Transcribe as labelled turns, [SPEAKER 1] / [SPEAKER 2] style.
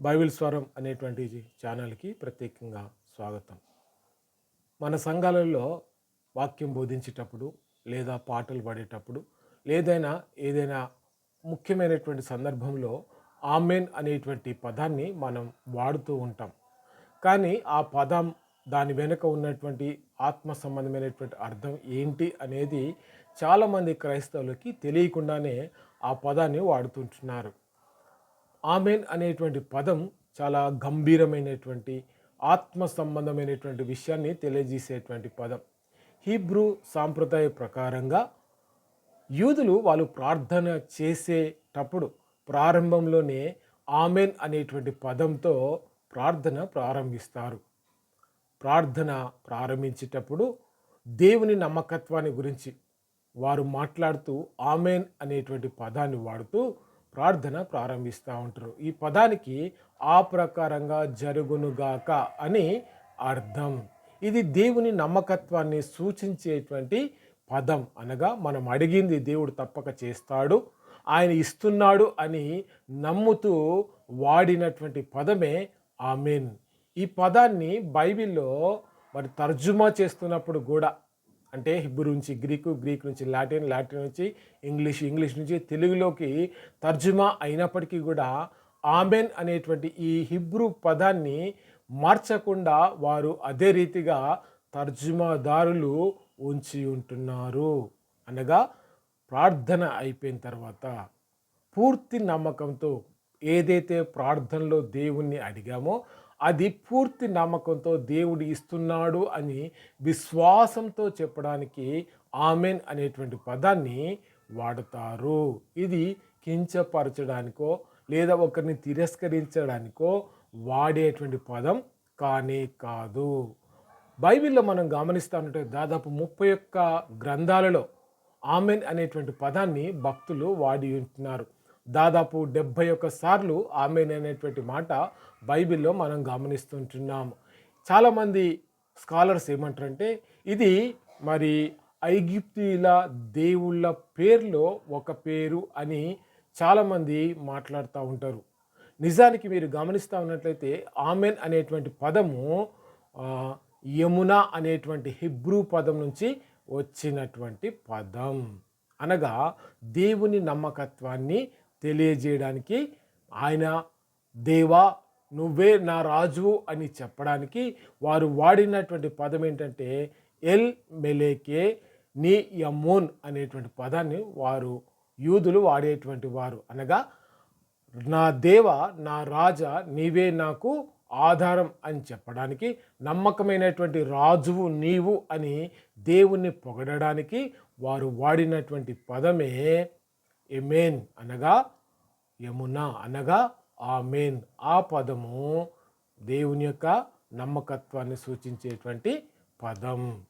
[SPEAKER 1] Bible స్వరం అనేటువంటి ఛానల్కి ప్రత్యేకంగా స్వాగతం. మన సంఘాలలో వాక్యం బోధించేటప్పుడు లేదా పాటలు పాడేటప్పుడు లేదైనా ఏదైనా ముఖ్యమైనటువంటి సందర్భంలో ఆమెన్ అనేటువంటి పదాన్ని మనం వాడుతూ ఉంటాం. కానీ ఆ పదం దాని వెనుక ఉన్నటువంటి ఆత్మ సంబంధమైనటువంటి అర్థం ఏంటి అనేది చాలామంది క్రైస్తవులకి తెలియకుండానే ఆ పదాన్ని వాడుతుంటున్నారు. ఆమెన్ అనేటువంటి పదం చాలా గంభీరమైనటువంటి ఆత్మ సంబంధమైనటువంటి విషయాన్ని తెలియజేసేటువంటి పదం. హీబ్రూ సాంప్రదాయ ప్రకారంగా యూదులు వాళ్ళు ప్రార్థన చేసేటప్పుడు ప్రారంభంలోనే ఆమెన్ అనేటువంటి పదంతో ప్రార్థన ప్రారంభిస్తారు. ప్రార్థన ప్రారంభించేటప్పుడు దేవుని నమ్మకత్వాన్ని గురించి వారు మాట్లాడుతూ ఆమెన్ అనేటువంటి పదాన్ని వాడుతూ ప్రార్థన ప్రారంభిస్తూ ఉంటారు. ఈ పదానికి ఆ ప్రకారంగా జరుగునుగాక అని అర్థం. ఇది దేవుని నమ్మకత్వాన్ని సూచించేటువంటి పదం అనగా మనం అడిగింది దేవుడు తప్పక చేస్తాడు ఆయన ఇస్తున్నాడు అని నమ్ముతూ వాడినటువంటి పదమే ఆమెన్. ఈ పదాన్ని బైబిల్లో మరి తర్జుమా చేస్తున్నప్పుడు కూడా అంటే హిబ్రూ నుంచి గ్రీకు గ్రీక్ నుంచి లాటిన్ లాటిన్ నుంచి ఇంగ్లీష్ ఇంగ్లీష్ నుంచి తెలుగులోకి తర్జుమా అయినప్పటికీ కూడా ఆమెన్ అనేటువంటి ఈ హిబ్రూ పదాన్ని మార్చకుండా వారు అదే రీతిగా తర్జుమాదారులు ఉంచి ఉంటున్నారు. అనగా ప్రార్థన అయిపోయిన తర్వాత పూర్తి నమ్మకంతో ఏదైతే ప్రార్థనలో దేవుణ్ణి అడిగామో అది పూర్తి నమ్మకంతో దేవుడు ఇస్తున్నాడు అని విశ్వాసంతో చెప్పడానికి ఆమెన్ అనేటువంటి పదాన్ని వాడతారు. ఇది కించపరచడానికో లేదా ఒకరిని తిరస్కరించడానికో వాడేటువంటి పదం కానే కాదు. బైబిల్లో మనం గమనిస్తామంటే దాదాపు ముప్పై ఒక్క గ్రంథాలలో ఆమెన్ అనేటువంటి పదాన్ని భక్తులు వాడి ఉంటున్నారు. దాదాపు డెబ్భై ఒక్క సార్లు ఆమెన్ అనేటువంటి మాట బైబిల్లో మనం గమనిస్తుంటున్నాము చాలామంది స్కాలర్స్ ఏమంటారంటే ఇది మరి ఐగిప్తుల దేవుళ్ళ పేర్లో ఒక పేరు అని చాలామంది మాట్లాడుతూ ఉంటారు. నిజానికి మీరు గమనిస్తూ ఉన్నట్లయితే ఆమెన్ అనేటువంటి పదము యమున అనేటువంటి హిబ్రూ పదం నుంచి వచ్చినటువంటి పదం. అనగా దేవుని నమ్మకత్వాన్ని తెలియజేయడానికి ఆయన దేవా నువ్వే నా రాజువు అని చెప్పడానికి వారు వాడినటువంటి పదం ఏంటంటే ఎల్ మెలేకే నీ యమోన్ అనేటువంటి పదాన్ని వారు యూదులు వాడేటువంటి వారు. అనగా నా దేవ నా రాజా నీవే నాకు ఆధారం అని చెప్పడానికి నమ్మకమైనటువంటి రాజువు నీవు అని దేవుణ్ణి పొగడడానికి వారు వాడినటువంటి పదమే ఎమేన్ అనగా యమున అనగా ఆమెన్. ఆ పదము దేవుని యొక్క నమ్మకత్వాన్ని సూచించేటువంటి పదం.